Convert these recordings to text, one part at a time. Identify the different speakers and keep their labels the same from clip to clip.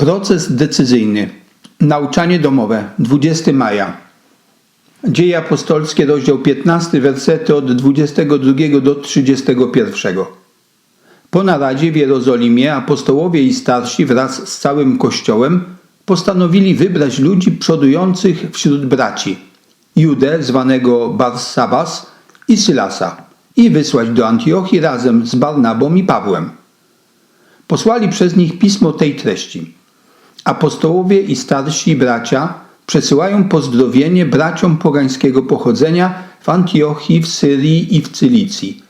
Speaker 1: Proces decyzyjny. Nauczanie domowe. 20 maja. Dzieje apostolskie, rozdział 15, wersety od 22 do 31. Po naradzie w Jerozolimie apostołowie i starsi wraz z całym kościołem postanowili wybrać ludzi przodujących wśród braci, Judę zwanego Barsabas i Sylasa i wysłać do Antiochii razem z Barnabą i Pawłem. Posłali przez nich pismo tej treści. Apostołowie i starsi bracia przesyłają pozdrowienie braciom pogańskiego pochodzenia w Antiochii, w Syrii i w Cylicji.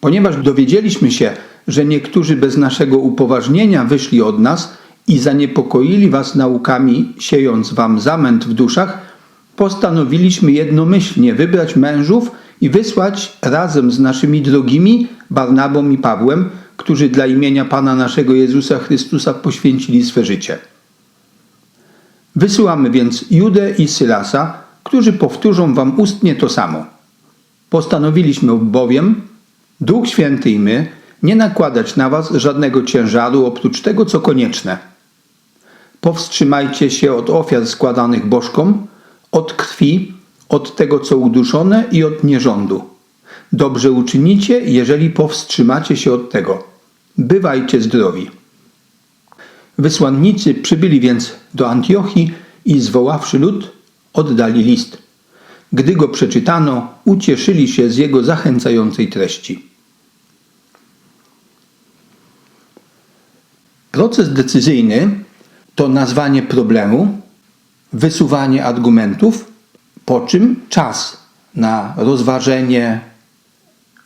Speaker 1: Ponieważ dowiedzieliśmy się, że niektórzy bez naszego upoważnienia wyszli od nas i zaniepokoili was naukami, siejąc wam zamęt w duszach, postanowiliśmy jednomyślnie wybrać mężów i wysłać razem z naszymi drogimi Barnabą i Pawłem, którzy dla imienia Pana naszego Jezusa Chrystusa poświęcili swe życie. Wysyłamy więc Judę i Sylasa, którzy powtórzą wam ustnie to samo. Postanowiliśmy bowiem, Duch Święty i my, nie nakładać na was żadnego ciężaru oprócz tego, co konieczne. Powstrzymajcie się od ofiar składanych bożkom, od krwi, od tego, co uduszone i od nierządu. Dobrze uczynicie, jeżeli powstrzymacie się od tego. Bywajcie zdrowi. Wysłannicy przybyli więc do Antiochii i zwoławszy lud, oddali list. Gdy go przeczytano, ucieszyli się z jego zachęcającej treści. Proces decyzyjny to nazwanie problemu, wysuwanie argumentów, po czym czas na rozważenie,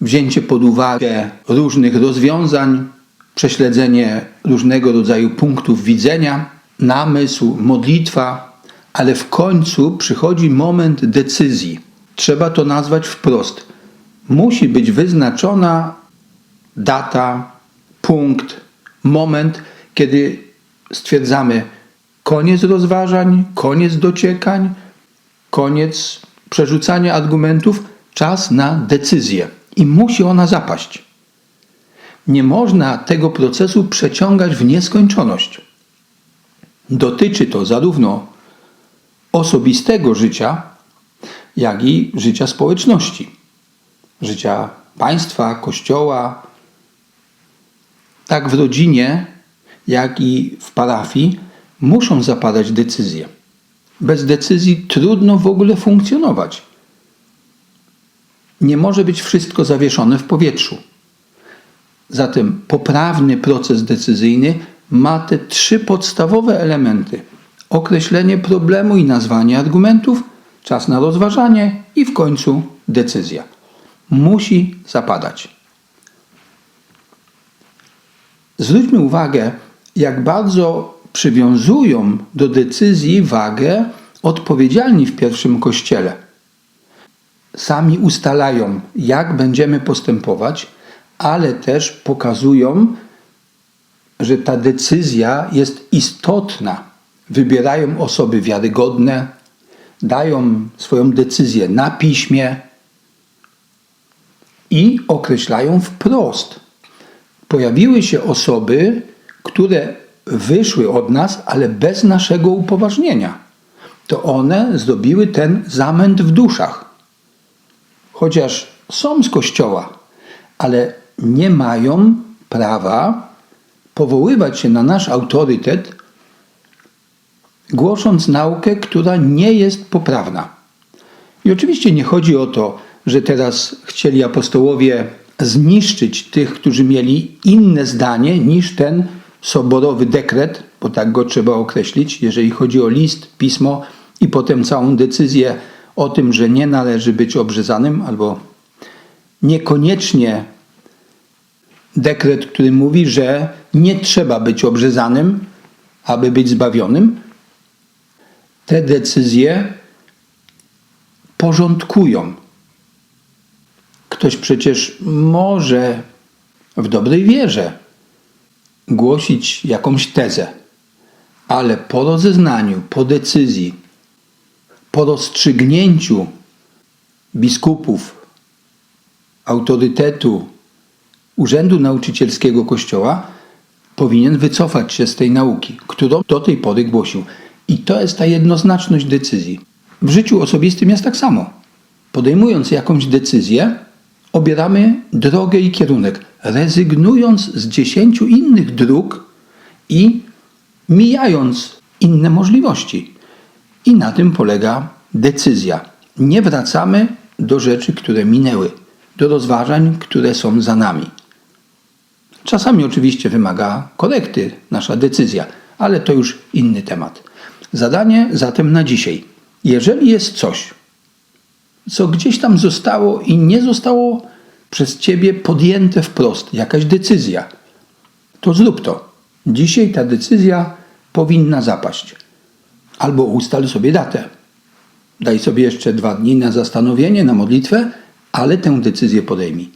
Speaker 1: wzięcie pod uwagę różnych rozwiązań, prześledzenie różnego rodzaju punktów widzenia, namysł, modlitwa, ale w końcu przychodzi moment decyzji. Trzeba to nazwać wprost. Musi być wyznaczona data, punkt, moment, kiedy stwierdzamy koniec rozważań, koniec dociekań, koniec przerzucania argumentów, czas na decyzję. I musi ona zapaść. Nie można tego procesu przeciągać w nieskończoność. Dotyczy to zarówno osobistego życia, jak i życia społeczności, życia państwa, kościoła. Tak w rodzinie, jak i w parafii muszą zapadać decyzje. Bez decyzji trudno w ogóle funkcjonować. Nie może być wszystko zawieszone w powietrzu. Zatem poprawny proces decyzyjny ma te trzy podstawowe elementy: określenie problemu i nazwanie argumentów, czas na rozważanie i w końcu decyzja. Musi zapadać. Zwróćmy uwagę, jak bardzo przywiązują do decyzji wagę odpowiedzialni w pierwszym kościele. Sami ustalają, jak będziemy postępować, ale też pokazują, że ta decyzja jest istotna. Wybierają osoby wiarygodne, dają swoją decyzję na piśmie i określają wprost. Pojawiły się osoby, które wyszły od nas, ale bez naszego upoważnienia. To one zdobiły ten zamęt w duszach. Chociaż są z kościoła, ale nie mają prawa powoływać się na nasz autorytet, głosząc naukę, która nie jest poprawna. I oczywiście nie chodzi o to, że teraz chcieli apostołowie zniszczyć tych, którzy mieli inne zdanie niż ten soborowy dekret, bo tak go trzeba określić, jeżeli chodzi o list, pismo i potem całą decyzję o tym, że nie należy być obrzezanym, albo niekoniecznie dekret, który mówi, że nie trzeba być obrzezanym, aby być zbawionym. Te decyzje porządkują. Ktoś przecież może w dobrej wierze głosić jakąś tezę, ale po rozeznaniu, po decyzji, po rozstrzygnięciu biskupów, autorytetu, urzędu nauczycielskiego Kościoła, powinien wycofać się z tej nauki, którą do tej pory głosił. I to jest ta jednoznaczność decyzji. W życiu osobistym jest tak samo. Podejmując jakąś decyzję, obieramy drogę i kierunek, rezygnując z dziesięciu innych dróg i mijając inne możliwości. I na tym polega decyzja. Nie wracamy do rzeczy, które minęły, do rozważań, które są za nami. Czasami oczywiście wymaga korekty nasza decyzja, ale to już inny temat. Zadanie zatem na dzisiaj. Jeżeli jest coś, co gdzieś tam zostało i nie zostało przez ciebie podjęte wprost, jakaś decyzja, to zrób to. Dzisiaj ta decyzja powinna zapaść. Albo ustal sobie datę. Daj sobie jeszcze dwa dni na zastanowienie, na modlitwę, ale tę decyzję podejmij.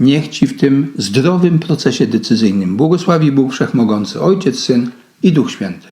Speaker 1: Niech Ci w tym zdrowym procesie decyzyjnym błogosławi Bóg Wszechmogący, Ojciec, Syn i Duch Święty.